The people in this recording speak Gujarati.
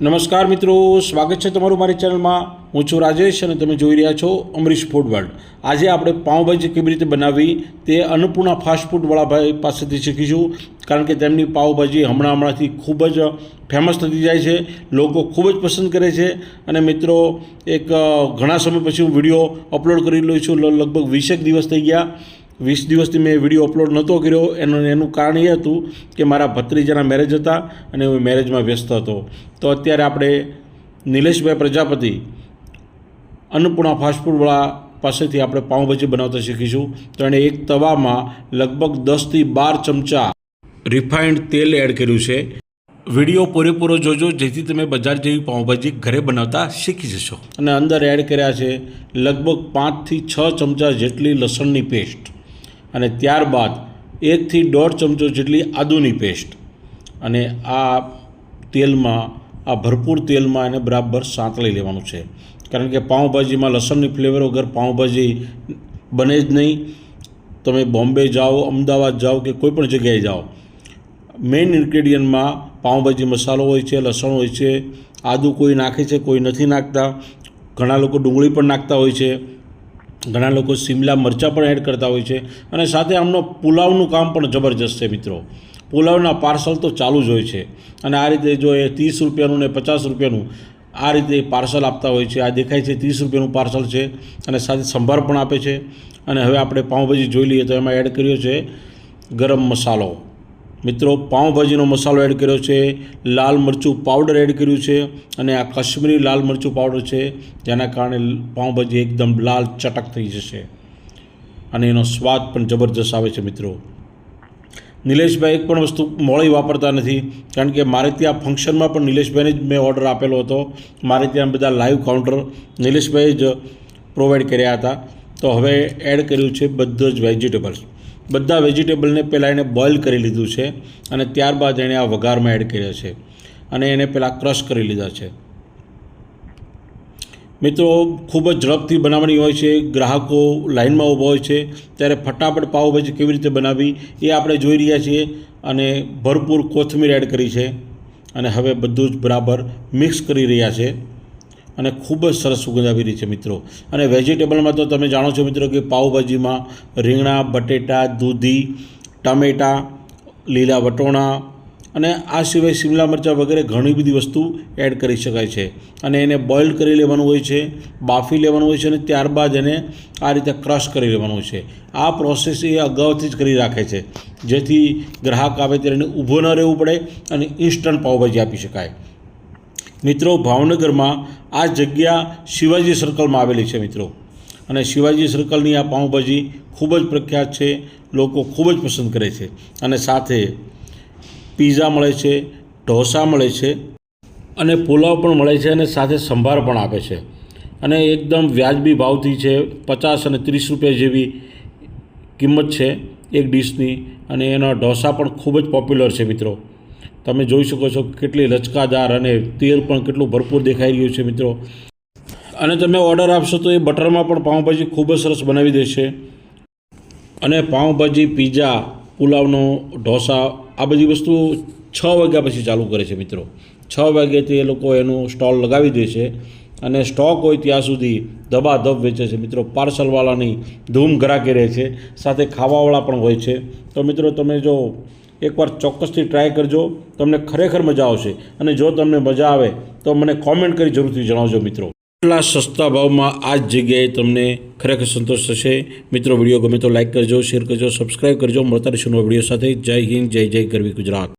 નમસ્કાર મિત્રો, સ્વાગત છે તમારું મારી ચેનલમાં. હું છું રાજેશ અને તમે જોઈ રહ્યા છો અમરીશ ફૂડ વર્લ્ડ આજે આપણે પાઉંભાજી કેવી રીતે બનાવવી તે અન્નપૂર્ણા ફાસ્ટ ફૂડવાળા ભાઈ પાસેથી શીખીશું, કારણ કે તેમની પાઉંભાજી હમણાં હમણાંથી ખૂબ જ ફેમસ થતી જાય છે, લોકો ખૂબ જ પસંદ કરે છે, અને મિત્રો, એક ઘણા સમય પછી હું વીડિયો અપલોડ કરી રહ્યો છું લગભગ વીસેક દિવસ થઈ ગયા. વીસ દિવસથી મેં વીડિયો અપલોડ નહોતો કર્યો. એનું એનું કારણ એ હતું કે મારા ભત્રીજાના મેરેજ હતા અને હું મેરેજમાં વ્યસ્ત હતો. તો અત્યારે આપણે નિલેશભાઈ પ્રજાપતિ, અન્નપૂર્ણા ફાસ્ટફૂડવાળા પાસેથી આપણે પાઉંભાજી બનાવતા શીખીશું. તો એણે એક તવામાં લગભગ દસથી બાર ચમચા રિફાઇન્ડ તેલ એડ કર્યું છે. વીડિયો પૂરેપૂરો જોજો, જેથી તમે બજાર જેવી પાઉંભાજી ઘરે બનાવતા શીખી જશો. અને અંદર એડ કર્યા છે લગભગ પાંચથી છ ચમચા જેટલી લસણની પેસ્ટ અને ત્યારબાદ એકથી દોઢ ચમચો જેટલી આદુની પેસ્ટ. અને આ તેલમાં, આ ભરપૂર તેલમાં એને બરાબર સાંતળી લેવાનું છે. કારણ કે પાઉંભાજીમાં લસણની ફ્લેવર વગર પાઉંભાજી બને જ નહીં. તમે બોમ્બે જાઓ, અમદાવાદ જાઓ કે કોઈપણ જગ્યાએ જાઓ. મેઇન ઇન્ગ્રેડિયન્ટમાં પાઉંભાજી મસાલો હોય છે, લસણ હોય છે, આદું કોઈ નાખે છે, કોઈ નથી નાખતા. ઘણા લોકો ડુંગળી પણ નાખતા હોય છે. ઘણા લોકો શિમલા મરચાં પણ એડ કરતા હોય છે અને સાથે આમનો પુલાવનું કામ પણ જબરજસ્ત છે મિત્રો. પુલાવના પાર્સલ તો ચાલુ જ હોય છે અને આ રીતે જો એ ત્રીસ રૂપિયાનું ને પચાસ રૂપિયાનું આ રીતે પાર્સલ આપતા હોય છે. આ દેખાય છે ત્રીસ રૂપિયાનું પાર્સલ છે અને સાથે સંભાર પણ આપે છે. અને હવે આપણે પાઉંભાજી જોઈ લઈએ તો એમાં એડ કર્યો છે ગરમ મસાલો. મિત્રો પાઉંભાજીનો મસાલો એડ કર્યો છે, લાલ મરચું પાવડર એડ કર્યું છે અને આ કાશ્મીરી લાલ મરચું પાવડર છે, જેના કારણે પાઉંભાજી એકદમ લાલ ચટક થઈ જશે. અને એનો સ્વાદ પણ જબરજસ્ત આવે છે મિત્રો. નિલેશભાઈ એક પણ વસ્તુ મોળી વાપરતા નથી, કારણ કે મારે ત્યાં ફંક્શનમાં પણ નિલેશભાઈને જ મેં ઓર્ડર આપેલો હતો. મારે ત્યાં બધા લાઈવ કાઉન્ટર નિલેશભાઈ જ પ્રોવાઈડ કર્યા હતા. તો હવે એડ કર્યું છે બધું જ વેજીટેબલ્સ બધા વેજીટેબલને પહેલાં એણે બોઇલ કરી લીધું છે અને ત્યારબાદ એણે આ વઘારમાં એડ કર્યા છે અને એને પહેલાં ક્રશ કરી લીધા છે. મિત્રો, ખૂબ જ ઝડપથી બનાવવાની હોય છે, ગ્રાહકો લાઇનમાં ઊભા હોય છે, ત્યારે ફટાફટ પાવભાજી કેવી રીતે બનાવવી એ આપણે જોઈ રહ્યા છીએ અને ભરપૂર કોથમીર એડ કરી છે અને હવે બધું જ બરાબર મિક્સ કરી રહ્યા છે. અને ખૂબ જ સરસ સુગંધ આવી રહી છે મિત્રો. અને વેજીટેબલમાં તો તમે જાણો છો મિત્રો કે પાઉભાજીમાં રીંગણા, બટેટા, દૂધી, ટામેટાં, લીલા વટોણા અને આ સિવાય શિમલા મરચાં વગેરે ઘણી બધી વસ્તુ એડ કરી શકાય છે. અને એને બોઇલ કરી લેવાનું હોય છે, બાફી લેવાનું હોય છે અને ત્યારબાદ એને આ રીતે ક્રશ કરી લેવાનું હોય છે. આ પ્રોસેસ એ અગાઉથી જ કરી રાખે છે. જેથી ગ્રાહક આવે ત્યારે એને ઊભો ન રહેવું પડે અને ઇન્સ્ટન્ટ પાઉંભાજી આપી શકાય. મિત્રો, ભાવનગરમાં આ જગ્યા શિવાજી સર્કલમાં આવેલી છે મિત્રો. અને શિવાજી સર્કલની આ પાઉંભાજી ખૂબ જ પ્રખ્યાત છે, લોકો ખૂબ જ પસંદ કરે છે. અને સાથે પીઝા મળે છે, ઢોસા મળે છે, અને પુલાવ પણ મળે છે અને સાથે સંભાર પણ આપે છે. અને એકદમ વ્યાજબી ભાવથી છે, પચાસ અને ત્રીસ રૂપિયા જેવી કિંમત છે એક ડીશની અને એના ઢોસા પણ ખૂબ જ પોપ્યુલર છે મિત્રો. તમે જોઈ શકો છો કેટલી લચકાદાર અને તેલ પણ કેટલું ભરપૂર દેખાઈ રહ્યું છે મિત્રો. અને તમે ઓર્ડર આપશો તો એ બટરમાં પણ પાઉંભાજી ખૂબ જ સરસ બનાવી દેશે. અને પાઉંભાજી પીઝા પુલાવનો ઢોસા આ બધી વસ્તુ છ વાગ્યા પછી ચાલુ કરે છે મિત્રો. છ વાગ્યાથી એ લોકો એનું સ્ટોલ લગાવી દે છે અને સ્ટોક હોય ત્યાં સુધી ધબાધબ વેચે છે મિત્રો. પાર્સલવાળાની ધૂમ ઘરાકી રહે છે. સાથે ખાવાવાળા પણ હોય છે. તો મિત્રો તમે જો એકવાર ચોક્કસથી ટ્રાય કરજો. તમને ખરેખર મજા આવશે. અને જો તમને મજા આવે, તો મને કોમેન્ટ કરી જરૂરથી જણાવજો મિત્રો. એટલા સસ્તા ભાવમાં આ જ જગ્યાએ તમને ખરેખર સંતોષ થશે. મિત્રો વીડિયો ગમે તો લાઇક કરજો શેર કરજો સબસ્ક્રાઈબ કરજો. મળતા રહીશું વીડિયો સાથે. જય હિન્દ, જય જય ગરવી ગુજરાત.